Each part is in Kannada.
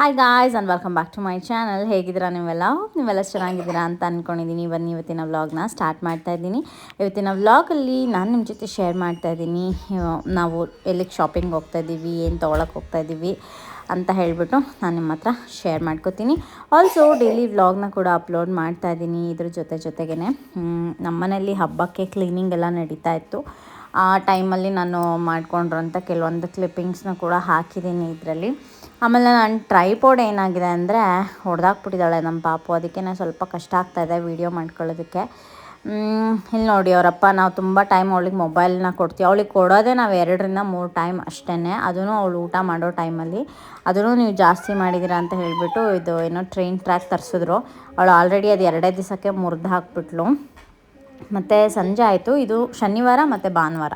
Hi guys and welcome back to my channel ಹೇಗಿದ್ದೀರಾ ನೀವೆಲ್ಲ? ನೀವೆಲ್ಲ ಚೆನ್ನಾಗಿದ್ದೀರಾ ಅಂತ ಅಂದ್ಕೊಂಡಿದ್ದೀನಿ ಬನ್ನಿ, ಇವತ್ತಿನ ವ್ಲಾಗ್ನ ಸ್ಟಾರ್ಟ್ ಮಾಡ್ತಾ ಇದ್ದೀನಿ. ಇವತ್ತಿನ ವ್ಲಾಗಲ್ಲಿ ನಾನು ನಿಮ್ಮ ಜೊತೆ ಶೇರ್ ಮಾಡ್ತಾ ಇದ್ದೀನಿ. ನಾವು ಎಲ್ಲಿಗೆ ಶಾಪಿಂಗ್ ಹೋಗ್ತಾ ಇದ್ದೀವಿ, ಏನು ತೊಗೊಳಕ್ಕೆ ಹೋಗ್ತಾ ಇದ್ದೀವಿ ಅಂತ ಹೇಳಿಬಿಟ್ಟು ನಾನು ನಿಮ್ಮ ಹತ್ರ ಶೇರ್ ಮಾಡ್ಕೋತೀನಿ. ಆಲ್ಸೋ ಡೈಲಿ ವ್ಲಾಗ್ನ ಕೂಡ ಅಪ್ಲೋಡ್ ಮಾಡ್ತಾ ಇದ್ದೀನಿ ಇದ್ರ ಜೊತೆ ಜೊತೆಗೇ ನಮ್ಮನೇಲಿ ಹಬ್ಬಕ್ಕೆ ಕ್ಲೀನಿಂಗ್ ಎಲ್ಲ ನಡೀತಾ ಇತ್ತು. ಆ ಟೈಮಲ್ಲಿ ನಾನು ಮಾಡಿಕೊಂಡ್ರಂಥ ಕೆಲವೊಂದು ಕ್ಲಿಪ್ಪಿಂಗ್ಸ್ನ ಕೂಡ ಹಾಕಿದ್ದೀನಿ ಇದರಲ್ಲಿ. ಆಮೇಲೆ ನನ್ನ ಟ್ರೈಪೋಡ್ ಏನಾಗಿದೆ ಅಂದರೆ ಹೊಡೆದಾಕ್ಬಿಟ್ಟಿದ್ದಾಳೆ ನಮ್ಮ ಪಾಪು. ಅದಕ್ಕೆ ನಾನು ಸ್ವಲ್ಪ ಕಷ್ಟ ಆಗ್ತಾಯಿದೆ ವೀಡಿಯೋ ಮಾಡ್ಕೊಳ್ಳೋದಕ್ಕೆ. ಇಲ್ಲಿ ನೋಡಿ ಅವರಪ್ಪ, ನಾವು ತುಂಬ ಟೈಮ್ ಅವಳಿಗೆ ಮೊಬೈಲ್ನ ಕೊಡ್ತೀವಿ. ಅವಳಿಗೆ ಕೊಡೋದೇ ನಾವು ಎರಡರಿಂದ ಮೂರು ಟೈಮ್ ಅಷ್ಟೇ ಅದೂ ಅವಳು ಊಟ ಮಾಡೋ ಟೈಮಲ್ಲಿ ಅದನ್ನು ನೀವು ಜಾಸ್ತಿ ಮಾಡಿದ್ದೀರಾ ಅಂತ ಹೇಳಿಬಿಟ್ಟು ಇದು ಏನೋ ಟ್ರೈನ್ ಟ್ರ್ಯಾಕ್ ತರಿಸಿದ್ರು. ಅವಳು ಆಲ್ರೆಡಿ ಅದು ಎರಡೇ ದಿವಸಕ್ಕೆ ಮುರಿದು ಹಾಕ್ಬಿಟ್ಲು. ಮತ್ತು ಸಂಜೆ ಆಯಿತು. ಇದು ಶನಿವಾರ ಮತ್ತು ಭಾನುವಾರ.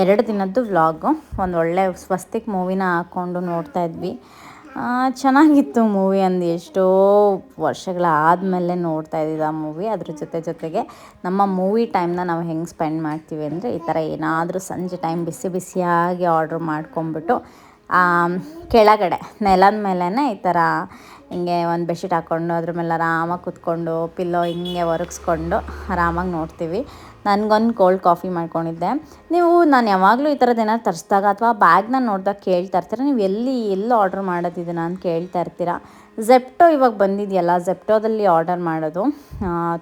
ಎರಡು ದಿನದ್ದು ವ್ಲಾಗು. ಒಂದು ಒಳ್ಳೆ ಸ್ವಸ್ತಿಕ್ ಮೂವಿನ ಹಾಕ್ಕೊಂಡು ನೋಡ್ತಾ ಇದ್ವಿ. ಚೆನ್ನಾಗಿತ್ತು ಮೂವಿ ಅಂದು ಎಷ್ಟೋ ವರ್ಷಗಳ ಆದಮೇಲೆ ನೋಡ್ತಾ ಇದ್ದಿದ್ದ ಆ ಮೂವಿ. ಅದ್ರ ಜೊತೆ ಜೊತೆಗೆ ನಮ್ಮ ಮೂವಿ ಟೈಮ್ನ ನಾವು ಹೆಂಗೆ ಸ್ಪೆಂಡ್ ಮಾಡ್ತೀವಿ ಅಂದರೆ ಈ ಥರ ಏನಾದರೂ ಸಂಜೆ ಟೈಮ್ ಬಿಸಿ ಬಿಸಿಯಾಗಿ ಆರ್ಡ್ರ್ ಮಾಡ್ಕೊಂಬಿಟ್ಟು ಕೆಳಗಡೆ ನೆಲದ ಮೇಲೇ ಈ ಥರ ಹಿಂಗೆ ಒಂದು ಬೆಡ್ಶೀಟ್ ಹಾಕ್ಕೊಂಡು ಅದ್ರ ಮೇಲೆ ಆರಾಮಾಗಿ ಕೂತ್ಕೊಂಡು, ಪಿಲ್ಲೋ ಹಿಂಗೆ ಒರಗಿಸ್ಕೊಂಡು ಆರಾಮಾಗಿ ನೋಡ್ತೀವಿ. ನನಗೊಂದು ಕೋಲ್ಡ್ ಕಾಫಿ ಮಾಡ್ಕೊಂಡಿದ್ದೆ. ನೀವು ನಾನು ಯಾವಾಗಲೂ ಈ ಥರದ್ದು ಏನಾದ್ರು ತರಿಸಿದಾಗ ಅಥವಾ ಬ್ಯಾಗ್ನ ನೋಡಿದಾಗ ಕೇಳ್ತಾ ಇರ್ತೀರ, ನೀವು ಎಲ್ಲಿ ಎಲ್ಲಿ ಆರ್ಡ್ರ್ ಮಾಡೋದಿದೆ ನಾನು ಕೇಳ್ತಾ ಇರ್ತೀರಾ. ಝೆಪ್ಟೋ ಇವಾಗ ಬಂದಿದೆಯಲ್ಲ ಝೆಪ್ಟೋದಲ್ಲಿ ಆರ್ಡರ್ ಮಾಡೋದು.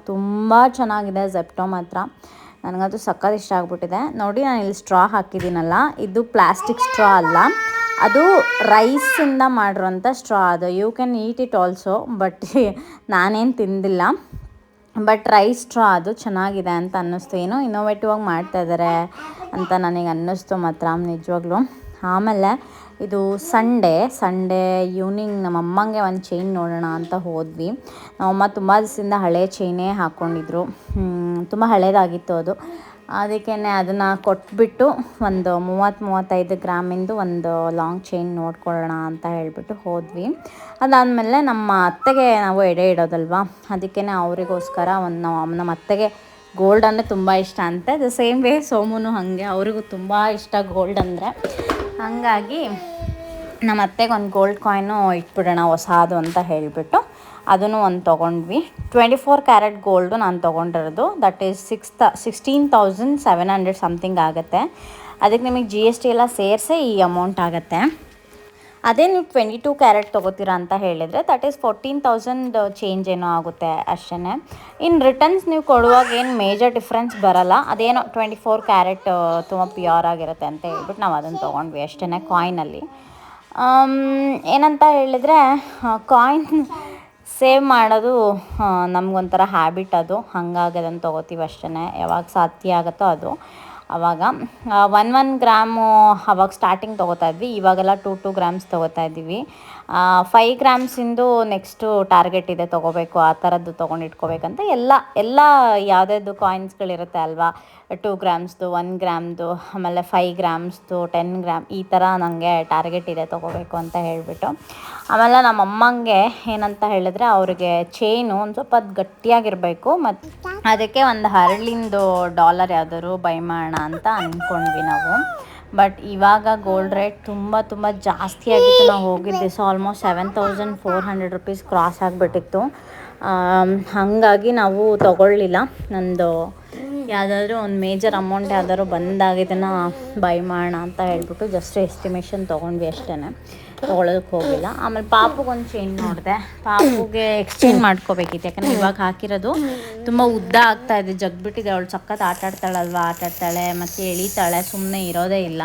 ತುಂಬ ಚೆನ್ನಾಗಿದೆ ಝೆಪ್ಟೋ ಮಾತ್ರ. ನನಗಂತೂ ಸಕ್ಕತ್ ಇಷ್ಟ ಆಗಿಬಿಟ್ಟಿದೆ. ನೋಡಿ ನಾನು ಇಲ್ಲಿ ಸ್ಟ್ರಾ ಹಾಕಿದ್ದೀನಲ್ಲ, ಇದು ಪ್ಲಾಸ್ಟಿಕ್ ಸ್ಟ್ರಾ ಅಲ್ಲ. ಅದು ರೈಸಿಂದ ಮಾಡಿರೋಂಥ ಸ್ಟ್ರಾ ಅದು. You can eat it also but ನಾನೇನು ತಿಂದಿಲ್ಲ. ಬಟ್ ರೈಸ್ ಸ್ಟ್ರಾ ಅದು ಚೆನ್ನಾಗಿದೆ ಅಂತ ಅನ್ನಿಸ್ತು. ಏನೋ ಇನ್ನೋವೇಟಿವ್ ಆಗಿ ಮಾಡ್ತಾಯಿದ್ದಾರೆ ಅಂತ ನನಗೆ ಅನ್ನಿಸ್ತು ಮಾತ್ರ ನಿಜವಾಗ್ಲೂ. ಆಮೇಲೆ ಇದು ಸಂಡೇ ಸಂಡೇ ಈವ್ನಿಂಗ್ ನಮ್ಮ ಅಮ್ಮಂಗೆ ಒಂದು ಚೈನ್ ನೋಡೋಣ ಅಂತ ಹೋದ್ವಿ. ನಮ್ಮಮ್ಮ ತುಂಬ ದಿವಸದಿಂದ ಹಳೆ ಚೈನೇ ಹಾಕ್ಕೊಂಡಿದ್ರು ತುಂಬ ಹಳೇದಾಗಿತ್ತು ಅದು. ಅದಕ್ಕೇ ಅದನ್ನು ಕೊಟ್ಬಿಟ್ಟು ಒಂದು ಮೂವತ್ತು ಮೂವತ್ತೈದು ಗ್ರಾಮಿಂದು ಒಂದು ಲಾಂಗ್ ಚೈನ್ ನೋಡ್ಕೊಳ್ಳೋಣ ಅಂತ ಹೇಳಿಬಿಟ್ಟು ಹೋದ್ವಿ. ಅದಾದಮೇಲೆ ನಮ್ಮ ಅತ್ತೆಗೆ ನಾವು ಎಡೆ ಇಡೋದಲ್ವಾ? ಅದಕ್ಕೇ ಅವರಿಗೋಸ್ಕರ ಒಂದು ನಮ್ಮ ಅತ್ತೆಗೆ ಗೋಲ್ಡ್ ಅಂದರೆ ತುಂಬ ಇಷ್ಟ ಅಂತೆ. ದ ಸೇಮ್ ವೇ ಸೋಮುನು ಹಾಗೆ, ಅವರಿಗೂ ತುಂಬ ಇಷ್ಟ ಗೋಲ್ಡ್ ಅಂದರೆ. ಹಾಗಾಗಿ ನಮ್ಮ ಅತ್ತೆಗೆ ಒಂದು ಗೋಲ್ಡ್ ಕಾಯಿನು ಇಟ್ಬಿಡೋಣ, ಹೊಸದು ಅಂತ ಹೇಳಿಬಿಟ್ಟು ಅದನ್ನು ಒಂದು ತೊಗೊಂಡ್ವಿ. ಟ್ವೆಂಟಿ ಫೋರ್ ಕ್ಯಾರೆಟ್ ಗೋಲ್ಡು ನಾನು ತೊಗೊಂಡಿರೋದು. ದಟ್ ಈಸ್ ಸಿಕ್ಸ್ ತ sixteen thousand seven hundred something ಆಗುತ್ತೆ. ಅದಕ್ಕೆ ನಿಮಗೆ ಜಿ ಎಸ್ ಟಿ ಎಲ್ಲ ಸೇರಿಸೇ ಈ ಅಮೌಂಟ್ ಆಗುತ್ತೆ. ಅದೇ ನೀವು ಟ್ವೆಂಟಿ ಟೂ ಕ್ಯಾರೆಟ್ ತೊಗೋತೀರಾ ಅಂತ ಹೇಳಿದರೆ that is fourteen thousand change ಏನೋ ಆಗುತ್ತೆ ಅಷ್ಟೇ ಇನ್ನು ರಿಟರ್ನ್ಸ್ ನೀವು ಕೊಡುವಾಗ ಏನು ಮೇಜರ್ ಡಿಫ್ರೆನ್ಸ್ ಬರಲ್ಲ. ಅದೇನೋ ಟ್ವೆಂಟಿ ಫೋರ್ ಕ್ಯಾರೆಟ್ ತುಂಬ ಪ್ಯೂರ್ ಆಗಿರುತ್ತೆ ಅಂತ ಹೇಳ್ಬಿಟ್ಟು ನಾವು ಅದನ್ನು ತೊಗೊಂಡ್ವಿ ಅಷ್ಟೇ ಕಾಯಿನಲ್ಲಿ ಏನಂತ ಹೇಳಿದರೆ ಕಾಯಿನ್ ಸೇವ್ ಮಾಡೋದು ನಮಗೊಂಥರ ಹ್ಯಾಬಿಟ್ ಅದು. ಹಾಗಾಗಿ ತೊಗೋತೀವಿ ಅಷ್ಟೇ ಯಾವಾಗ ಸಾಧ್ಯ ಆಗುತ್ತೋ ಅದು. ಆವಾಗ ಒನ್ ಒನ್ ಗ್ರಾಮು ಅವಾಗ ಸ್ಟಾರ್ಟಿಂಗ್ ತೊಗೋತಾ ಇದ್ವಿ. ಇವಾಗೆಲ್ಲ ಟೂ ಟೂ ಗ್ರಾಮ್ಸ್ ತೊಗೋತಾ ಇದ್ದೀವಿ. ಫೈ ಗ್ರಾಮ್ಸಿಂದು ನೆಕ್ಸ್ಟು ಟಾರ್ಗೆಟ್ ಇದೆ ತೊಗೋಬೇಕು. ಆ ಥರದ್ದು ತೊಗೊಂಡು ಇಟ್ಕೋಬೇಕಂತ ಎಲ್ಲ ಎಲ್ಲ ಯಾವುದ್ಯಾವ್ದು ಕಾಯಿನ್ಸ್ಗಳಿರುತ್ತೆ ಅಲ್ವಾ? ಟೂ ಗ್ರಾಮ್ಸ್ದು ಒನ್ ಗ್ರಾಮ್ದು ಆಮೇಲೆ ಫೈ ಗ್ರಾಮ್ಸ್ದು ಟೆನ್ ಗ್ರಾಮ್ ಈ ಥರ ನನಗೆ ಟಾರ್ಗೆಟ್ ಇದೆ ತೊಗೋಬೇಕು ಅಂತ ಹೇಳಿಬಿಟ್ಟು. ಆಮೇಲೆ ನಮ್ಮ ಅಮ್ಮಂಗೆ ಏನಂತ ಹೇಳಿದ್ರೆ ಅವ್ರಿಗೆ ಚೈನು ಒಂದು ಸ್ವಲ್ಪ ಅದು ಗಟ್ಟಿಯಾಗಿರಬೇಕು. ಮತ್ತು ಅದಕ್ಕೆ ಒಂದು ಹರಳಿಂದು ಡಾಲರ್ ಯಾವ್ದಾದ್ರು ಬೈ ಮಾಡೋಣ ಅಂತ ಅಂದ್ಕೊಂಡ್ವಿ ನಾವು. ಬಟ್ ಇವಾಗ ಗೋಲ್ಡ್ ರೇಟ್ ತುಂಬ ತುಂಬ ಜಾಸ್ತಿ ಆಗಿತ್ತು. ನಾವು ಹೋಗಿದ್ದೆ so almost seven thousand four hundred rupees cross ಆಗಿಬಿಟ್ಟಿತ್ತು. ಹಾಗಾಗಿ ನಾವು ತಗೊಳ್ಳಿಲ್ಲ. ನಂದು ಯಾವುದಾದ್ರೂ ಒಂದು ಮೇಜರ್ ಅಮೌಂಟ್ ಯಾವ್ದಾದ್ರು ಬಂದಾಗ ಇದನ್ನು ಬೈ ಮಾಡೋಣ ಅಂತ ಹೇಳ್ಬಿಟ್ಟು ಜಸ್ಟ್ ಎಸ್ಟಿಮೇಷನ್ ತೊಗೊಂಡ್ವಿ ಅಷ್ಟೇ ತೊಗೊಳೋದಕ್ಕೆ ಹೋಗಿಲ್ಲ. ಆಮೇಲೆ ಪಾಪುಗೊಂದು ಚೈನ್ ನೋಡಿದೆ. ಪಾಪುಗೆ ಎಕ್ಸ್ಚೇಂಜ್ ಮಾಡ್ಕೋಬೇಕಿತ್ತು. ಯಾಕಂದರೆ ಇವಾಗ ಹಾಕಿರೋದು ತುಂಬ ಉದ್ದ ಆಗ್ತಾ ಇದೆ. ಜಗ್ಬಿಟ್ಟಿದೆ. ಅವಳು ಸಖತ್ ಆಟ ಆಟಾಡ್ತಾಳೆ ಆಟ ಆಡ್ತಾಳೆ, ಮತ್ತು ಎಳಿತಾಳೆ ಸುಮ್ಮನೆ ಇರೋದೇ ಇಲ್ಲ.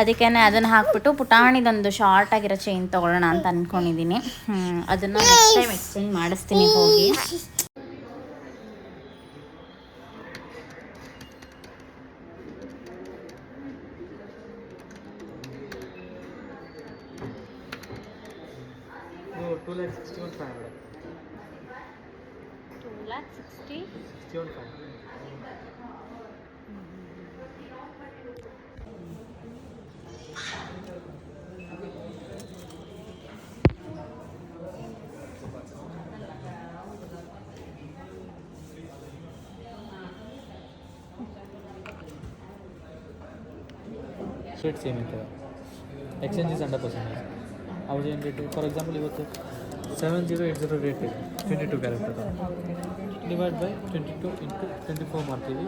ಅದಕ್ಕೇ ಅದನ್ನು ಹಾಕ್ಬಿಟ್ಟು ಪುಟಾಣಿದೊಂದು ಶಾರ್ಟ್ ಆಗಿರೋ ಚೈನ್ ತೊಗೊಳ್ಳೋಣ ಅಂತ ಅಂದ್ಕೊಂಡಿದ್ದೀನಿ ಅದನ್ನು ನೆಕ್ಸ್ಟ್ ಟೈಮ್ ಎಕ್ಸ್ಚೇಂಜ್ ಮಾಡಿಸ್ತೀನಿ ಹೋಗಿ. Two lakh sixty one five hundred two lakh sixty sixty one five shade same ಇರ್ತದೆ ಎಕ್ಸ್ಚೇಂಜ್ ಇಸ್ ಹಂಡ್ರೆಡ್ ಪರ್ಸೆಂಟೇಜ್ ಅವ್ರದ್ದು ಏನು ರೇಟ್ ಫಾರ್ ಎಕ್ಸಾಂಪಲ್ ಇವತ್ತು seven zero eight zero rate ಇದೆ ಟ್ವೆಂಟಿ ಟು ಕ್ಯಾರೆಟ್ ಅದು divide by twenty two into twenty four ಮಾಡ್ತೀವಿ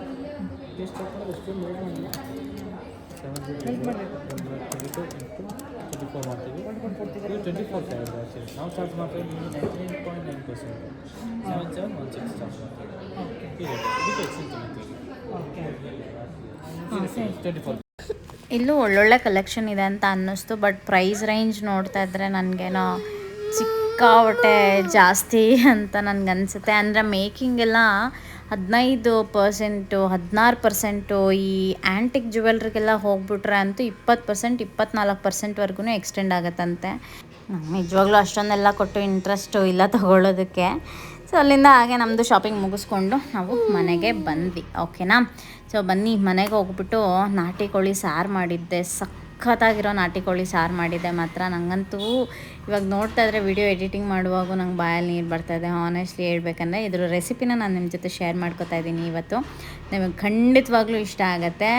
seven zero twenty two into twenty four ಮಾಡ್ತೀವಿ ಇದು ಟ್ವೆಂಟಿ ಫೋರ್ ಕ್ಯಾರೆಟ್ ನಾವು ಚಾರ್ಜ್ ಮಾಡ್ತೀವಿ nine point nine percent seven seven one six charge ಮಾಡ್ತೀವಿ ಇದಕ್ಕೆ ಎಕ್ಸ್ಚೇಂಜ್ ಟ್ವೆಂಟಿ ಫೋರ್ ಇಲ್ಲೂ ಒಳ್ಳೊಳ್ಳೆ ಕಲೆಕ್ಷನ್ ಇದೆ ಅಂತ ಅನ್ನಿಸ್ತು ಬಟ್ ಪ್ರೈಸ್ ರೇಂಜ್ ನೋಡ್ತಾ ಇದ್ರೆ ನನಗೇನೋ ಸಿಕ್ಕಾಪಟ್ಟೆ ಜಾಸ್ತಿ ಅಂತ ನನಗನ್ಸುತ್ತೆ. ಅಂದರೆ ಮೇಕಿಂಗ್ ಎಲ್ಲ ಹದಿನೈದು ಪರ್ಸೆಂಟು, ಹದಿನಾರು ಪರ್ಸೆಂಟು ಈ ಆ್ಯಂಟಿಕ್ ಜುವೆಲ್ರಿಗೆಲ್ಲ ಹೋಗ್ಬಿಟ್ರೆ ಅಂತೂ ಇಪ್ಪತ್ತು ಪರ್ಸೆಂಟ್, ಇಪ್ಪತ್ನಾಲ್ಕು ಪರ್ಸೆಂಟ್ವರೆಗೂ ಎಕ್ಸ್ಟೆಂಡ್ ಆಗುತ್ತಂತೆ. ನಿಜವಾಗ್ಲೂ ಅಷ್ಟೊಂದೆಲ್ಲ ಕೊಟ್ಟು ಇಂಟ್ರೆಸ್ಟು ಇಲ್ಲ ತಗೊಳ್ಳೋದಕ್ಕೆ ಸೊ, ಅಲ್ಲಿಂದ ಹಾಗೆ ನಮ್ಮದು ಶಾಪಿಂಗ್ ಮುಗಿಸ್ಕೊಂಡು ನಾವು ಮನೆಗೆ ಬಂದ್ವಿ. ಓಕೆನಾ? ಸೊ, ಬನ್ನಿ, ಮನೆಗೆ ಹೋಗ್ಬಿಟ್ಟು ನಾಟಿ ಕೋಳಿ ಸಾರು ಮಾಡಿದ್ದೆ. ಸಖತ್ತಾಗಿರೋ ನಾಟಿ ಕೋಳಿ ಸಾರು ಮಾಡಿದ್ದೆ ಮಾತ್ರ. ನನಗಂತೂ ಇವಾಗ ನೋಡ್ತಾ ಇದ್ರೆ ವಿಡಿಯೋ ಎಡಿಟಿಂಗ್ ಮಾಡುವಾಗ ನಂಗೆ ಬಾಯಲ್ಲಿ ನೀರು ಬರ್ತಾಯಿದೆ ಆನೆಸ್ಟ್ಲಿ ಹೇಳ್ಬೇಕಂದ್ರೆ ಇದ್ರ ರೆಸಿಪಿನ ನಾನು ನಿಮ್ಮ ಜೊತೆ ಶೇರ್ ಮಾಡ್ಕೊತಾ ಇದ್ದೀನಿ ಇವತ್ತು. ನಿಮಗೆ ಖಂಡಿತವಾಗ್ಲೂ ಇಷ್ಟ ಆಗುತ್ತೆ.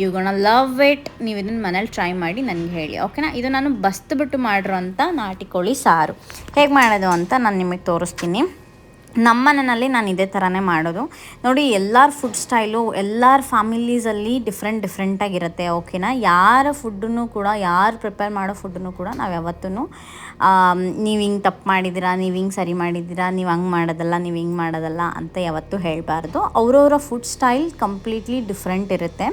ಯು ಗೊಣ ಲವ್ ಇಟ್ ನೀವು ಇದನ್ನು ಮನೇಲಿ ಟ್ರೈ ಮಾಡಿ ನನಗೆ ಹೇಳಿ. ಓಕೆನಾ ಇದು ನಾನು ಬಸ್ತು ಬಿಟ್ಟು ಮಾಡಿರೋಂಥ ನಾಟಿ ಕೋಳಿ ಸಾರು. ಹೇಗೆ ಮಾಡೋದು ಅಂತ ನಾನು ನಿಮಗೆ ತೋರಿಸ್ತೀನಿ. ನಮ್ಮ ಮನೆಯಲ್ಲಿ ನಾನು ಇದೇ ಥರನೇ ಮಾಡೋದು. ನೋಡಿ, ಎಲ್ಲರ ಫುಡ್ ಸ್ಟೈಲು ಎಲ್ಲರ ಫ್ಯಾಮಿಲೀಸಲ್ಲಿ ಡಿಫ್ರೆಂಟ್ ಡಿಫ್ರೆಂಟಾಗಿರುತ್ತೆ ಓಕೆನಾ ಯಾರ ಫುಡ್ಡನ್ನು ಕೂಡ, ಯಾರು ಪ್ರಿಪೇರ್ ಮಾಡೋ ಫುಡ್ಡನ್ನು ಕೂಡ ನಾವು ಯಾವತ್ತೂ ನೀವು ಹಿಂಗೆ ತಪ್ಪು ಮಾಡಿದ್ದೀರಾ ನೀವು ಹಿಂಗೆ ಸರಿ ಮಾಡಿದ್ದೀರಾ ನೀವು ಹಂಗೆ ಮಾಡೋದಲ್ಲ, ನೀವು ಹಿಂಗೆ ಮಾಡೋದಲ್ಲ ಅಂತ ಯಾವತ್ತೂ ಹೇಳಬಾರ್ದು. ಅವರವರ ಫುಡ್ ಸ್ಟೈಲ್ ಕಂಪ್ಲೀಟ್ಲಿ ಡಿಫ್ರೆಂಟ್ ಇರುತ್ತೆ.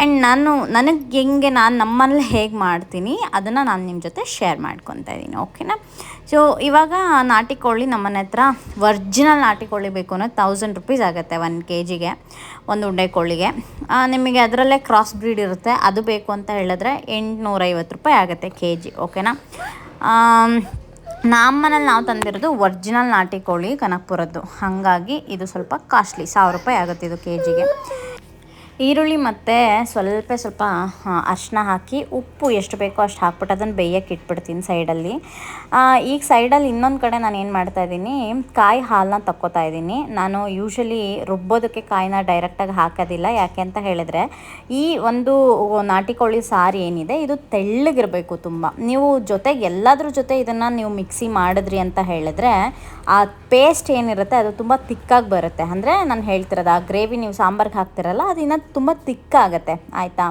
ಆ್ಯಂಡ್ ನಾನು, ನನಗೆ ಹೆಂಗೆ ನಾನು ನಮ್ಮಲ್ಲಿ ಹೇಗೆ ಮಾಡ್ತೀನಿ, ಅದನ್ನು ನಾನು ನಿಮ್ಮ ಜೊತೆ ಶೇರ್ ಮಾಡ್ಕೊತಾ ಇದ್ದೀನಿ ಓಕೆನಾ ಸೊ ಇವಾಗ ನಾಟಿ ಕೋಳಿ ನಮ್ಮನೆ ಹತ್ರ ವರ್ಜಿನಲ್ ನಾಟಿ ಕೋಳಿ ಬೇಕು ಅನ್ನೋದು ತೌಸಂಡ್ ರುಪೀಸ್ ಆಗುತ್ತೆ ಒನ್ ಕೆ ಜಿಗೆ ಒಂದು ಉಂಡೆ ಕೋಳಿಗೆ. ನಿಮಗೆ ಅದರಲ್ಲೇ ಕ್ರಾಸ್ ಬ್ರೀಡ್ ಇರುತ್ತೆ, ಅದು ಬೇಕು ಅಂತ ಹೇಳಿದ್ರೆ ಎಂಟುನೂರೈವತ್ತು ರೂಪಾಯಿ ಆಗುತ್ತೆ ಕೆ ಜಿ ಓಕೆನಾ ಆಮ್, ನಮ್ಮನೇಲಿ ನಾವು ತಂದಿರೋದು ಒರ್ಜಿನಲ್ ನಾಟಿ ಕೋಳಿ ಕನಕಪುರದ್ದು. ಹಾಗಾಗಿ ಇದು ಸ್ವಲ್ಪ ಕಾಸ್ಟ್ಲಿ. ಸಾವಿರ ರೂಪಾಯಿ ಆಗುತ್ತೆ ಇದು ಕೆ ಜಿಗೆ ಈರುಳ್ಳಿ ಮತ್ತು ಸ್ವಲ್ಪ ಸ್ವಲ್ಪ ಅರಿಶಿನ ಹಾಕಿ, ಉಪ್ಪು ಎಷ್ಟು ಬೇಕೋ ಅಷ್ಟು ಹಾಕ್ಬಿಟ್ಟು ಅದನ್ನು ಬೇಯಕ್ಕೆ ಇಟ್ಬಿಡ್ತೀನಿ ಸೈಡಲ್ಲಿ. ಈಗ ಸೈಡಲ್ಲಿ ಇನ್ನೊಂದು ಕಡೆ ನಾನು ಏನು ಮಾಡ್ತಾ ಇದ್ದೀನಿ, ಕಾಯಿ ಹಾಲನ್ನ ತಕ್ಕೋತಾ ಇದ್ದೀನಿ. ನಾನು ಯೂಶಲಿ ರುಬ್ಬೋದಕ್ಕೆ ಕಾಯಿನ ಡೈರೆಕ್ಟಾಗಿ ಹಾಕೋದಿಲ್ಲ. ಯಾಕೆ ಅಂತ ಹೇಳಿದ್ರೆ, ಈ ಒಂದು ನಾಟಿ ಕೋಳಿ ಸಾರು ಏನಿದೆ, ಇದು ತೆಳ್ಳಗಿರಬೇಕು ತುಂಬ. ನೀವು ಜೊತೆಗೆ ಎಲ್ಲದ್ರ ಜೊತೆ ಇದನ್ನು ನೀವು ಮಿಕ್ಸಿ ಮಾಡಿದ್ರಿ ಅಂತ ಹೇಳಿದ್ರೆ, ಆ ಪೇಸ್ಟ್ ಏನಿರುತ್ತೆ ಅದು ತುಂಬ ತಿಕ್ಕಾಗಿ ಬರುತ್ತೆ. ಅಂದರೆ ನಾನು ಹೇಳ್ತಿರೋದು, ಆ ಗ್ರೇವಿ ನೀವು ಸಾಂಬಾರ್ಗೆ ಹಾಕ್ತಿರಲ್ಲ ಅದು ತುಂಬ ತಿಕ್ಕಾಗತ್ತೆ, ಆಯಿತಾ?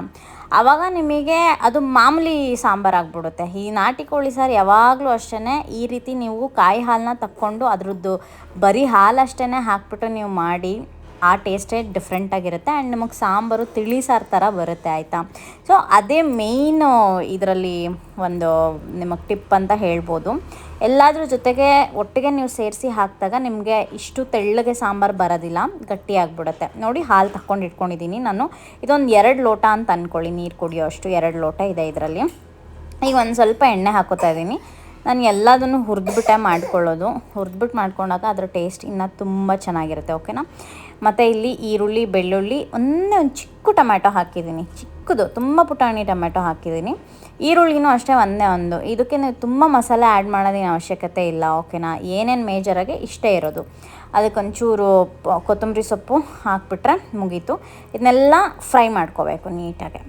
ಆವಾಗ ನಿಮಗೆ ಅದು ಮಾಮೂಲಿ ಸಾಂಬಾರು ಆಗಿಬಿಡುತ್ತೆ. ಈ ನಾಟಿ ಕೋಳಿ ಸಾರು ಯಾವಾಗಲೂ ಅಷ್ಟೇ ಈ ರೀತಿ ನೀವು ಕಾಯಿ ಹಾಲನ್ನ ತಕ್ಕೊಂಡು ಅದ್ರದ್ದು ಬರೀ ಹಾಲು ಅಷ್ಟೇ ಹಾಕ್ಬಿಟ್ಟು ನೀವು ಮಾಡಿ, ಆ ಟೇಸ್ಟೇ ಡಿಫ್ರೆಂಟಾಗಿರುತ್ತೆ ಆ್ಯಂಡ್ ನಮಗೆ ಸಾಂಬಾರು ತಿಳಿ ಸಾರು ಥರ ಬರುತ್ತೆ, ಆಯಿತಾ? ಸೊ ಅದೇ ಮೇಯ್ನು ಇದರಲ್ಲಿ ಒಂದು ನಿಮಗೆ ಟಿಪ್ ಅಂತ ಹೇಳ್ಬೋದು. ಎಲ್ಲಾದ್ರ ಜೊತೆಗೆ ಒಟ್ಟಿಗೆ ನೀವು ಸೇರಿಸಿ ಹಾಕಿದಾಗ ನಿಮಗೆ ಇಷ್ಟು ತೆಳ್ಳಗೆ ಸಾಂಬಾರು ಬರೋದಿಲ್ಲ ಗಟ್ಟಿಯಾಗ್ಬಿಡುತ್ತೆ ನೋಡಿ, ಹಾಲು ತಕ್ಕೊಂಡು ಇಟ್ಕೊಂಡಿದ್ದೀನಿ ನಾನು. ಇದೊಂದು ಎರಡು ಲೋಟ ಅಂತ ಅಂದ್ಕೊಳ್ಳಿ ನೀರು ಕುಡಿಯೋ ಅಷ್ಟು ಎರಡು ಲೋಟ ಇದೆ ಇದರಲ್ಲಿ. ಈಗ ಒಂದು ಸ್ವಲ್ಪ ಎಣ್ಣೆ ಹಾಕೋತಾ ಇದ್ದೀನಿ. ನಾನು ಎಲ್ಲದನ್ನು ಹುರಿದ್ಬಿಟ್ಟೆ ಮಾಡ್ಕೊಳ್ಳೋದು. ಹುರಿದ್ಬಿಟ್ಟು ಮಾಡ್ಕೊಂಡಾಗ ಅದರ ಟೇಸ್ಟ್ ಇನ್ನೂ ತುಂಬ ಚೆನ್ನಾಗಿರುತ್ತೆ, ಓಕೆನಾ? ಮತ್ತು ಇಲ್ಲಿ ಈರುಳ್ಳಿ, ಬೆಳ್ಳುಳ್ಳಿ, ಒಂದೇ ಒಂದು ಚಿಕ್ಕ ಟೊಮ್ಯಾಟೊ ಹಾಕಿದ್ದೀನಿ. ಚಿಕ್ಕದು, ತುಂಬ ಪುಟಾಣಿ ಟೊಮ್ಯಾಟೊ ಹಾಕಿದ್ದೀನಿ. ಈರುಳ್ಳಿನೂ ಅಷ್ಟೇ ಒಂದೇ ಒಂದು. ಇದಕ್ಕೆ ನೀವು ತುಂಬ ಮಸಾಲೆ ಆ್ಯಡ್ ಮಾಡೋದೇನು ಅವಶ್ಯಕತೆ ಇಲ್ಲ ಓಕೆನಾ ಏನೇನು ಮೇಜರಾಗಿ ಇಷ್ಟೇ ಇರೋದು. ಅದಕ್ಕೊಂಚೂರು ಕೊತ್ತಂಬರಿ ಸೊಪ್ಪು ಹಾಕ್ಬಿಟ್ರೆ ಮುಗೀತು. ಇದನ್ನೆಲ್ಲ ಫ್ರೈ ಮಾಡ್ಕೋಬೇಕು ನೀಟಾಗಿ.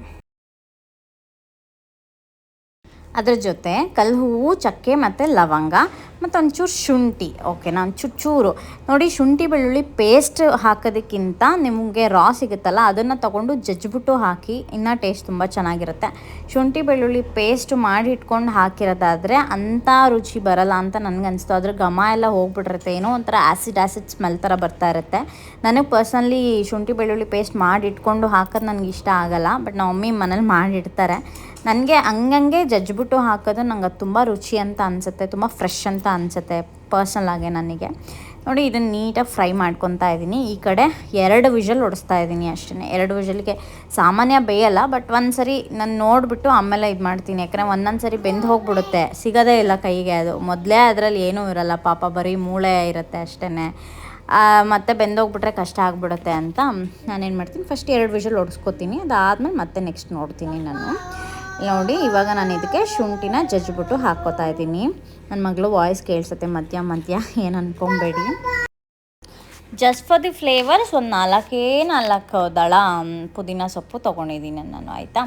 ಅದ್ರ ಜೊತೆ ಕಲ್ಲು ಹೂವು ಚಕ್ಕೆ ಮತ್ತು ಲವಂಗ. ಮತ್ತು ಒಂಚೂರು ಶುಂಠಿ ಓಕೆನಾ ಒಂಚೂರು ಚೂರು. ನೋಡಿ, ಶುಂಠಿ, ಬೆಳ್ಳುಳ್ಳಿ ಪೇಸ್ಟ್ ಹಾಕೋದಕ್ಕಿಂತ ನಿಮಗೆ ರಾ ಸಿಗುತ್ತಲ್ಲ, ಅದನ್ನು ತಗೊಂಡು ಜಜ್ಜಿಬಿಟ್ಟು ಹಾಕಿ, ಇನ್ನೂ ಟೇಸ್ಟ್ ತುಂಬ ಚೆನ್ನಾಗಿರುತ್ತೆ. ಶುಂಠಿ, ಬೆಳ್ಳುಳ್ಳಿ ಪೇಸ್ಟ್ ಮಾಡಿ ಇಟ್ಕೊಂಡು ಹಾಕಿರೋದಾದರೆ ಅಂಥ ರುಚಿ ಬರಲ್ಲ ಅಂತ ನನಗನ್ನಿಸ್ತು ಅದ್ರ ಘಮ ಎಲ್ಲ ಹೋಗ್ಬಿಟ್ಟಿರುತ್ತೆ. ಏನೋ ಒಂಥರ ಆ್ಯಸಿಡ್ ಆ್ಯಸಿಡ್ ಸ್ಮೆಲ್ ಥರ ಬರ್ತಾ ಇರುತ್ತೆ. ನನಗೆ ಪರ್ಸ್ನಲಿ ಶುಂಠಿ, ಬೆಳ್ಳುಳ್ಳಿ ಪೇಸ್ಟ್ ಮಾಡಿ ಇಟ್ಕೊಂಡು ಹಾಕೋದು ನನಗೆ ಇಷ್ಟ ಆಗಲ್ಲ ಬಟ್ ನಮ್ಮ ಮಮ್ಮಿ ಮನೇಲಿ ಮಾಡಿಡ್ತಾರೆ. ನನಗೆ ಹಂಗಂಗೆ ಜಜ್ಜಿಬಿಟ್ಟು ಹಾಕೋದು ನಂಗೆ ಅದು ತುಂಬ ರುಚಿ ಅಂತ ಅನಿಸುತ್ತೆ, ತುಂಬ ಫ್ರೆಶ್ ಅಂತ ಅನಿಸುತ್ತೆ ಪರ್ಸ್ನಲಾಗೆ ನನಗೆ. ನೋಡಿ, ಇದನ್ನು ನೀಟಾಗಿ ಫ್ರೈ ಮಾಡ್ಕೊತಾ ಇದ್ದೀನಿ. ಈ ಕಡೆ ಎರಡು ವಿಷಲ್ ಹೊಡಿಸ್ತಾ ಇದ್ದೀನಿ ಅಷ್ಟೇ ಎರಡು ವಿಷಲ್ಗೆ ಸಾಮಾನ್ಯ ಬೇಯಲ್ಲ ಬಟ್ ಒಂದು ಸರಿ ನಾನು ನೋಡಿಬಿಟ್ಟು ಆಮೇಲೆ ಇದು ಮಾಡ್ತೀನಿ. ಯಾಕಂದರೆ ಒಂದೊಂದು ಸರಿ ಬೆಂದು ಹೋಗ್ಬಿಡುತ್ತೆ. ಸಿಗೋದೇ ಇಲ್ಲ ಕೈಗೆ ಅದು. ಮೊದಲೇ ಅದರಲ್ಲಿ ಏನೂ ಇರಲ್ಲ. ಪಾಪ ಬರೀ ಮೂಳೆ ಇರುತ್ತೆ ಅಷ್ಟೇ ಮತ್ತೆ ಬೆಂದೋಗ್ಬಿಟ್ರೆ ಕಷ್ಟ ಆಗಿಬಿಡುತ್ತೆ ಅಂತ ನಾನೇನು ಮಾಡ್ತೀನಿ ಫಸ್ಟ್ ಎರಡು ವಿಷಲ್ ಹೊಡ್ಸ್ಕೊತೀನಿ ಅದಾದಮೇಲೆ ಮತ್ತೆ ನೆಕ್ಸ್ಟ್ ನೋಡ್ತೀನಿ ನಾನು. ನೋಡಿ, ಇವಾಗ ನಾನು ಇದಕ್ಕೆ ಶುಂಠಿನ ಜಜ್ಜಿಬಿಟ್ಟು ಹಾಕ್ಕೋತಾ ಇದ್ದೀನಿ. ನನ್ನ ಮಗಳು ವಾಯ್ಸ್ ಕೇಳಿಸುತ್ತೆ, ಮಧ್ಯ ಮಧ್ಯ, ಏನು ಅನ್ಕೊಬೇಡಿ. ಜಸ್ಟ್ ಫಾರ್ ದಿ ಫ್ಲೇವರ್ಸ್ ಒಂದು ನಾಲ್ಕೇ ನಾಲ್ಕು ದಳ ಪುದೀನ ಸೊಪ್ಪು ತೊಗೊಂಡಿದ್ದೀನಿ ನಾನು ಆಯಿತಾ?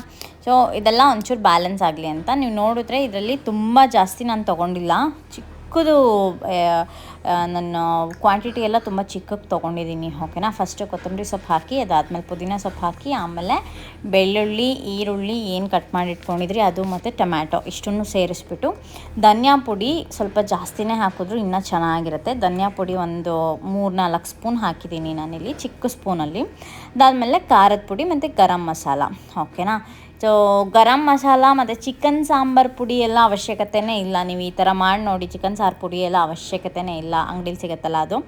ಸೊ ಇದೆಲ್ಲ ಒಂಚೂರು ಬ್ಯಾಲೆನ್ಸ್ ಆಗಲಿ ಅಂತ. ನೀವು ನೋಡಿದ್ರೆ ಇದರಲ್ಲಿ ತುಂಬ ಜಾಸ್ತಿ ನಾನು ತೊಗೊಂಡಿಲ್ಲ. ಚಿಕ್ಕದು ನಾನು ಕ್ವಾಂಟಿಟಿ ಎಲ್ಲ ತುಂಬ ಚಿಕ್ಕಕ್ಕೆ ತೊಗೊಂಡಿದ್ದೀನಿ ಓಕೆನಾ ಫಸ್ಟು ಕೊತ್ತಂಬರಿ ಸೊಪ್ಪು ಹಾಕಿ, ಅದಾದಮೇಲೆ ಪುದೀನ ಸೊಪ್ಪು ಹಾಕಿ, ಆಮೇಲೆ ಬೆಳ್ಳುಳ್ಳಿ, ಈರುಳ್ಳಿ ಏನು ಕಟ್ ಮಾಡಿಟ್ಕೊಂಡಿದ್ರಿ, ಅದು ಮತ್ತು ಟೊಮ್ಯಾಟೊ ಇಷ್ಟನ್ನು ಸೇರಿಸ್ಬಿಟ್ಟು, ಧನಿಯಾ ಪುಡಿ ಸ್ವಲ್ಪ ಜಾಸ್ತಿನೇ ಹಾಕಿದ್ರು ಇನ್ನೂ ಚೆನ್ನಾಗಿರುತ್ತೆ. ಧನಿಯಾ ಪುಡಿ ಒಂದು ಮೂರು ನಾಲ್ಕು ಸ್ಪೂನ್ ಹಾಕಿದ್ದೀನಿ ನಾನಿಲ್ಲಿ, ಚಿಕ್ಕ ಸ್ಪೂನಲ್ಲಿ. ಅದಾದಮೇಲೆ ಖಾರದ ಪುಡಿ ಮತ್ತು ಗರಂ ಮಸಾಲ ಓಕೆನಾ ಸೊ ಗರಂ ಮಸಾಲ ಮತ್ತು ಚಿಕನ್ ಸಾಂಬಾರ್ ಪುಡಿ ಎಲ್ಲ ಅವಶ್ಯಕತೆನೇ ಇಲ್ಲ. ನೀವು ಈ ಥರ ಮಾಡಿ ನೋಡಿ ಚಿಕನ್ ಸಾರು ಪುಡಿ ಎಲ್ಲ ಅವಶ್ಯಕತೆನೇ ಇಲ್ಲ. ಅಂಗಡಿಲಿ ಸಿಗುತ್ತಲ್ಲ ಅದು.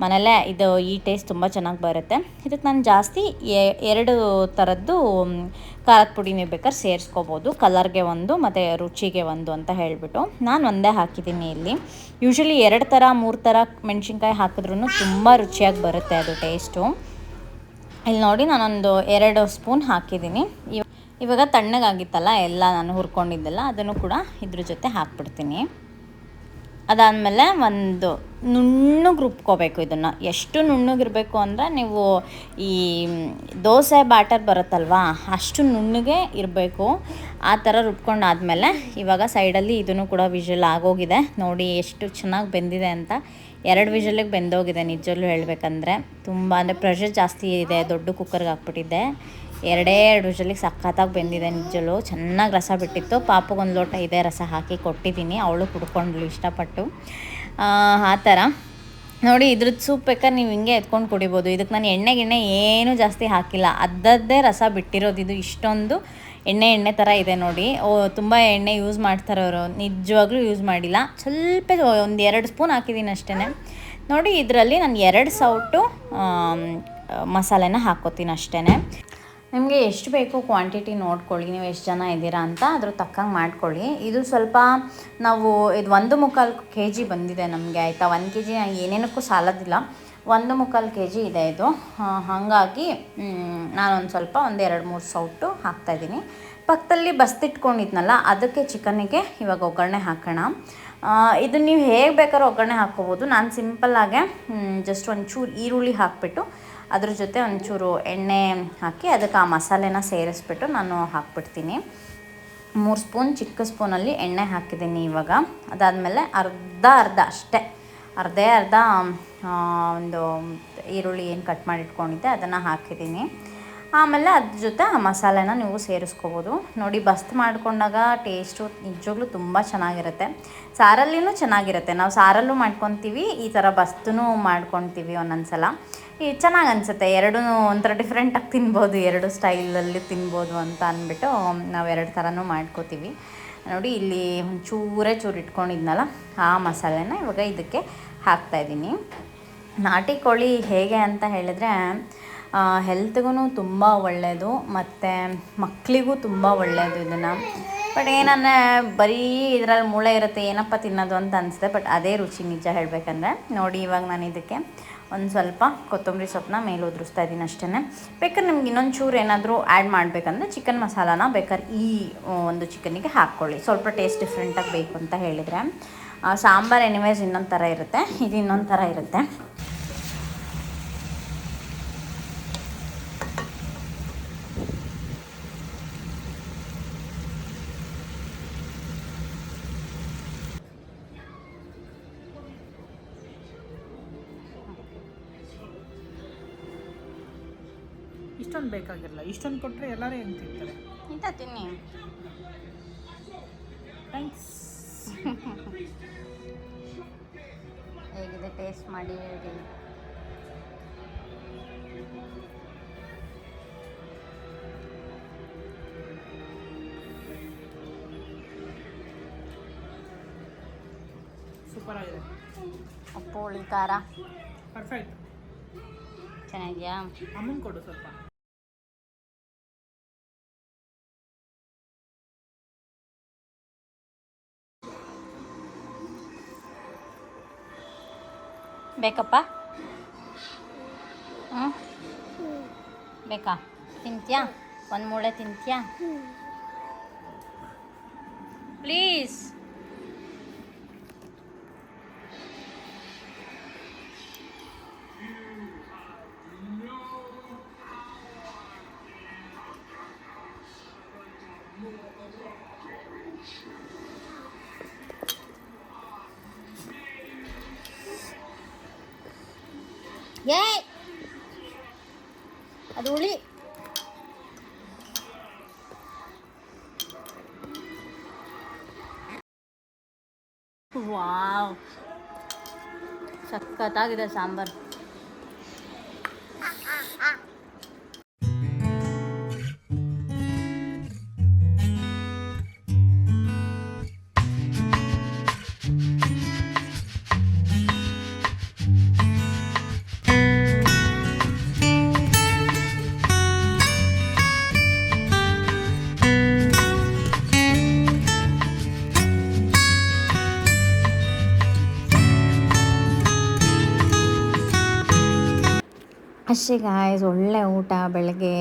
ಮನೆಯಲ್ಲೇ ಇದು ಈ ಟೇಸ್ಟ್ ತುಂಬ ಚೆನ್ನಾಗಿ ಬರುತ್ತೆ. ಇದಕ್ಕೆ ನಾನು ಜಾಸ್ತಿ ಎರಡು ಥರದ್ದು ಖಾರದ ಪುಡಿ ನೀವು ಬೇಕಾದ್ರೆ ಸೇರಿಸ್ಕೋಬೋದು. ಕಲರ್ಗೆ ಒಂದು, ಮತ್ತು ರುಚಿಗೆ ಒಂದು ಅಂತ ಹೇಳಿಬಿಟ್ಟು. ನಾನು ಒಂದೇ ಹಾಕಿದ್ದೀನಿ ಇಲ್ಲಿ. ಯೂಶ್ವಲಿ ಎರಡು ಥರ ಮೂರು ಥರ ಮೆಣಸಿನ್ಕಾಯಿ ಹಾಕಿದ್ರೂ ತುಂಬ ರುಚಿಯಾಗಿ ಬರುತ್ತೆ ಅದು ಟೇಸ್ಟು ಇಲ್ಲಿ ನೋಡಿ ನಾನೊಂದು ಎರಡು ಸ್ಪೂನ್ ಹಾಕಿದ್ದೀನಿ. ಇವ- ಇವಾಗ ತಣ್ಣಗಾಗಿತ್ತಲ್ಲ, ಎಲ್ಲ ನಾನು ಹುರ್ಕೊಂಡಿದ್ದೆಲ್ಲ, ಅದನ್ನು ಕೂಡ ಇದ್ರ ಜೊತೆ ಹಾಕ್ಬಿಡ್ತೀನಿ. ಅದಾದಮೇಲೆ ಒಂದು ನುಣ್ಣಗೆ ರುಬ್ಕೋಬೇಕು ಇದನ್ನು. ಎಷ್ಟು ನುಣ್ಣಗಿರಬೇಕು ಅಂದರೆ ನೀವು ಈ ದೋಸೆ ಬ್ಯಾಟರ್ ಬರುತ್ತಲ್ವಾ, ಅಷ್ಟು ನುಣ್ಣಗೆ ಇರಬೇಕು. ಆ ಥರ ರುಬ್ಕೊಂಡಾದ್ಮೇಲೆ ಇವಾಗ ಸೈಡಲ್ಲಿ ಇದನ್ನು ಕೂಡ ವಿಷಲ್ ಆಗೋಗಿದೆ. ನೋಡಿ ಎಷ್ಟು ಚೆನ್ನಾಗಿ ಬೆಂದಿದೆ ಅಂತ. ಎರಡು ವಿಷಲಿಗೆ ಬೆಂದೋಗಿದೆ ನಿಜಲ್ಲೂ ಹೇಳಬೇಕಂದ್ರೆ. ತುಂಬ ಅಂದರೆ ಪ್ರೆಷರ್ ಜಾಸ್ತಿ ಇದೆ, ದೊಡ್ಡ ಕುಕ್ಕರ್ಗೆ ಹಾಕ್ಬಿಟ್ಟಿದ್ದೆ. ಎರಡೇ ಎರಡು ವಿಷಲಿಗೆ ಸಖತ್ತಾಗಿ ಬೆಂದಿದೆ ನಿಜಲು. ಚೆನ್ನಾಗಿ ರಸ ಬಿಟ್ಟಿತ್ತು. ಪಾಪಗೊಂದು ಲೋಟ ಇದೆ ರಸ ಹಾಕಿ ಕೊಟ್ಟಿದ್ದೀನಿ. ಅವಳು ಕುಡ್ಕೊಂಡ್ಲು ಇಷ್ಟಪಟ್ಟು. ಆ, ಥರ. ನೋಡಿ ಇದ್ರದ್ದು ಸೂಪ್ ಬೇಕಾದ್ರೆ ನೀವು ಹಿಂಗೆ ಎತ್ಕೊಂಡು ಕುಡಿಬೋದು. ಇದಕ್ಕೆ ನಾನು ಎಣ್ಣೆ ಗಿಣ್ಣೆ ಏನೂ ಜಾಸ್ತಿ ಹಾಕಿಲ್ಲ. ಅದ್ದದ್ದೇ ರಸ ಬಿಟ್ಟಿರೋದು ಇದು. ಇಷ್ಟೊಂದು ಎಣ್ಣೆ ಎಣ್ಣೆ ಥರ ಇದೆ ನೋಡಿ. ಓ ತುಂಬ ಎಣ್ಣೆ ಯೂಸ್ ಮಾಡ್ತಾರೆ ಅವರು. ನಿಜವಾಗ್ಲೂ ಯೂಸ್ ಮಾಡಿಲ್ಲ. ಸ್ವಲ್ಪ ಒಂದು ಎರಡು ಸ್ಪೂನ್ ಹಾಕಿದ್ದೀನಿ ಅಷ್ಟೇ ನೋಡಿ ಇದರಲ್ಲಿ ನಾನು ಎರಡು ಸೌಟು ಮಸಾಲೆನ ಹಾಕ್ಕೋತೀನಿ ಅಷ್ಟೇ ನಿಮಗೆ ಎಷ್ಟು ಬೇಕು ಕ್ವಾಂಟಿಟಿ ನೋಡ್ಕೊಳ್ಳಿ, ನೀವು ಎಷ್ಟು ಜನ ಇದ್ದೀರಾ ಅಂತ ಅದ್ರ ತಕ್ಕಂಗೆ ಮಾಡ್ಕೊಳ್ಳಿ. ಇದು ಸ್ವಲ್ಪ ನಾವು ಇದು ಒಂದು ಮುಕ್ಕಾಲು ಕೆ ಜಿ ಬಂದಿದೆ ನಮಗೆ, ಆಯಿತಾ? ಒಂದು ಕೆ ಜಿ ಏನೇನಕ್ಕೂ ಸಾಲೋದಿಲ್ಲ. ಒಂದು ಮುಕ್ಕಾಲು ಕೆ ಜಿ ಇದೆ. ಇದು ಹಾಗಾಗಿ ನಾನೊಂದು ಸ್ವಲ್ಪ ಒಂದು ಎರಡು ಮೂರು ಸೌಟು ಹಾಕ್ತಾಯಿದ್ದೀನಿ ಪಕ್ಕದಲ್ಲಿ ಬಸ್ತಿಟ್ಕೊಂಡಿದ್ನಲ್ಲ ಅದಕ್ಕೆ ಚಿಕನ್ನಿಗೆ ಇವಾಗ ಒಗ್ಗರಣೆ ಹಾಕೋಣ. ಇದು ನೀವು ಹೇಗೆ ಬೇಕಾದ್ರೂ ಒಗ್ಗರಣೆ ಹಾಕ್ಕೋಬೋದು. ನಾನು ಸಿಂಪಲ್ಲಾಗೆ ಜಸ್ಟ್ ಒಂಚೂರು ಈರುಳ್ಳಿ ಹಾಕಿಬಿಟ್ಟು ಅದ್ರ ಜೊತೆ ಒಂಚೂರು ಎಣ್ಣೆ ಹಾಕಿ ಅದಕ್ಕೆ ಆ ಮಸಾಲೆನ ಸೇರಿಸ್ಬಿಟ್ಟು ನಾನು ಹಾಕ್ಬಿಡ್ತೀನಿ. ಮೂರು ಸ್ಪೂನ್, ಚಿಕ್ಕ ಸ್ಪೂನಲ್ಲಿ ಎಣ್ಣೆ ಹಾಕಿದ್ದೀನಿ ಇವಾಗ. ಅದಾದಮೇಲೆ ಅರ್ಧ ಅರ್ಧ ಅಷ್ಟೇ. ಅರ್ಧೇ ಅರ್ಧ ಒಂದು ಈರುಳ್ಳಿ ಏನು ಕಟ್ ಮಾಡಿಟ್ಕೊಂಡಿದ್ದೆ ಅದನ್ನು ಹಾಕಿದ್ದೀನಿ. ಆಮೇಲೆ ಅದ್ರ ಜೊತೆ ಆ ಮಸಾಲೆನ ನೀವು ಸೇರಿಸ್ಕೋಬೋದು. ನೋಡಿ, ಬಸ್ತ್ ಮಾಡ್ಕೊಂಡಾಗ ಟೇಸ್ಟು ನಿಜವಾಗ್ಲೂ ತುಂಬ ಚೆನ್ನಾಗಿರುತ್ತೆ. ಸಾರಲ್ಲಿನೂ ಚೆನ್ನಾಗಿರುತ್ತೆ. ನಾವು ಸಾರಲ್ಲೂ ಮಾಡ್ಕೊತೀವಿ, ಈ ಥರ ಬಸ್ತೂ ಮಾಡ್ಕೊತೀವಿ ಒಂದೊಂದು ಸಲ ಈ ಚೆನ್ನಾಗಿ ಅನಿಸುತ್ತೆ ಎರಡೂ ಒಂಥರ ಡಿಫ್ರೆಂಟಾಗಿ ತಿನ್ಬೋದು, ಎರಡು ಸ್ಟೈಲಲ್ಲಿ ತಿನ್ಬೋದು ಅಂತ ಅಂದ್ಬಿಟ್ಟು ನಾವು ಎರಡು ಥರನೂ ಮಾಡ್ಕೋತೀವಿ. ನೋಡಿ, ಇಲ್ಲಿ ಚೂರೇ ಚೂರು ಇಟ್ಕೊಂಡಿದ್ನಲ್ಲ ಆ ಮಸಾಲೆನ ಇವಾಗ ಇದಕ್ಕೆ ಹಾಕ್ತಾಯಿದ್ದೀನಿ ನಾಟಿ ಕೋಳಿ ಹೇಗೆ ಅಂತ ಹೇಳಿದ್ರೆ ಹೆಲ್ತ್ಗೂ ತುಂಬ ಒಳ್ಳೆಯದು ಮತ್ತು ಮಕ್ಕಳಿಗೂ ತುಂಬ ಒಳ್ಳೆಯದು ಇದನ್ನು. ಬಟ್ ಏನಂದರೆ, ಬರೀ ಇದರಲ್ಲಿ ಮೂಳೆ ಇರುತ್ತೆ, ಏನಪ್ಪ ತಿನ್ನೋದು ಅಂತ ಅನಿಸುತ್ತೆ, ಬಟ್ ಅದೇ ರುಚಿ ನಿಜ ಹೇಳಬೇಕಂದ್ರೆ. ನೋಡಿ, ಇವಾಗ ನಾನು ಇದಕ್ಕೆ ಒಂದು ಸ್ವಲ್ಪ ಕೊತ್ತಂಬರಿ ಸೊಪ್ಪನ್ನ ಮೇಲೆ ಉದುರಿಸ್ತಾ ಇದ್ದೀನಿ ಅಷ್ಟೇ ಬೇಕಾದ್ರೆ ನಿಮ್ಗೆ ಇನ್ನೊಂದು ಚೂರು ಏನಾದರೂ ಆ್ಯಡ್ ಮಾಡಬೇಕಂದ್ರೆ ಚಿಕನ್ ಮಸಾಲಾನ ಬೇಕಾದ್ರೆ ಈ ಒಂದು ಚಿಕನ್ನಿಗೆ ಹಾಕ್ಕೊಳ್ಳಿ. ಸ್ವಲ್ಪ ಟೇಸ್ಟ್ ಡಿಫ್ರೆಂಟಾಗಿ ಬೇಕು ಅಂತ ಹೇಳಿದರೆ. ಸಾಂಬಾರು ಎನಿವೇಸ್ ಇನ್ನೊಂದು ಥರ ಇರುತ್ತೆ. ಇದು ಇನ್ನೊಂದು ಥರ ಇರುತ್ತೆ. ಇಷ್ಟೊಂದು ಬೇಕಾಗಿರಲ್ಲ ಇಷ್ಟೊಂದು ಕೊಟ್ಟರೆ ಎಲ್ಲರೂ ಹೆಂಗೆ ತಿಂತಾರೆ? ಇಂಥ ತಿನ್ನಿ. ಥ್ಯಾಂಕ್ಸ್ ಹೇಗಿದೆ ಟೇಸ್ಟ್ ಮಾಡಿ ಹೇಳಿ. ಸೂಪರ್ ಆಗಿದೆ. ಉಪ್ಪು ಹುಳಿ ಖಾರ. ಪರ್ಫೆಕ್ಟ್ ಚೆನ್ನಾಗಿದೆಯಾ? ಅಮ್ಮನ ಕೊಡು ಸ್ವಲ್ಪ. ಬೇಕಪ್ಪ? ಹ್ಞೂ ಬೇಕಾ? ತಿಂತ್ಯಾ? ಒಂದು ಮೂಳೆ ತಿಂತ್ಯಾ? ಪ್ಲೀಸ್ ಏ ಅದು ಹುಳಿ ವಾವ್ ಸಖತ್ತಾಗಿದೆ ಸಾಂಬಾರು ಅಷ್ಟೇ ಗಾಯ್ಸ್ ಒಳ್ಳೆ ಊಟ ಬೆಳಗ್ಗೆ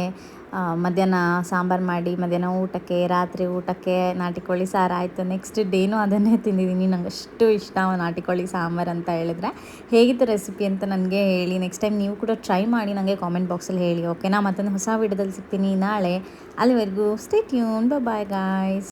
ಮಧ್ಯಾಹ್ನ ಸಾಂಬಾರು ಮಾಡಿ, ಮಧ್ಯಾಹ್ನ ಊಟಕ್ಕೆ, ರಾತ್ರಿ ಊಟಕ್ಕೆ ನಾಟಿ ಕೋಳಿ ಸಾರು ಆಯಿತು. ನೆಕ್ಸ್ಟ್ ಡೇನು ಅದನ್ನೇ ತಿಂದಿದ್ದೀನಿ. ನಂಗೆ ಅಷ್ಟು ಇಷ್ಟ ನಾಟಿ ಕೋಳಿ ಸಾಂಬಾರು ಅಂತ ಹೇಳಿದ್ರೆ. ಹೇಗಿತ್ತು ರೆಸಿಪಿ ಅಂತ ನನಗೆ ಹೇಳಿ ನೆಕ್ಸ್ಟ್ ಟೈಮ್ ನೀವು ಕೂಡ ಟ್ರೈ ಮಾಡಿ ನನಗೆ ಕಾಮೆಂಟ್ ಬಾಕ್ಸಲ್ಲಿ ಹೇಳಿ ಓಕೆನಾ ಮತ್ತೊಂದು ಹೊಸ ವಿಡಿಯೋದಲ್ಲಿ ಸಿಗ್ತೀನಿ. ನಾಳೆ ಅಲ್ಲಿವರೆಗೂ ಸ್ಟೇ ಟ್ಯೂನ್ ಬಾಯ್ ಗಾಯ್ಸ್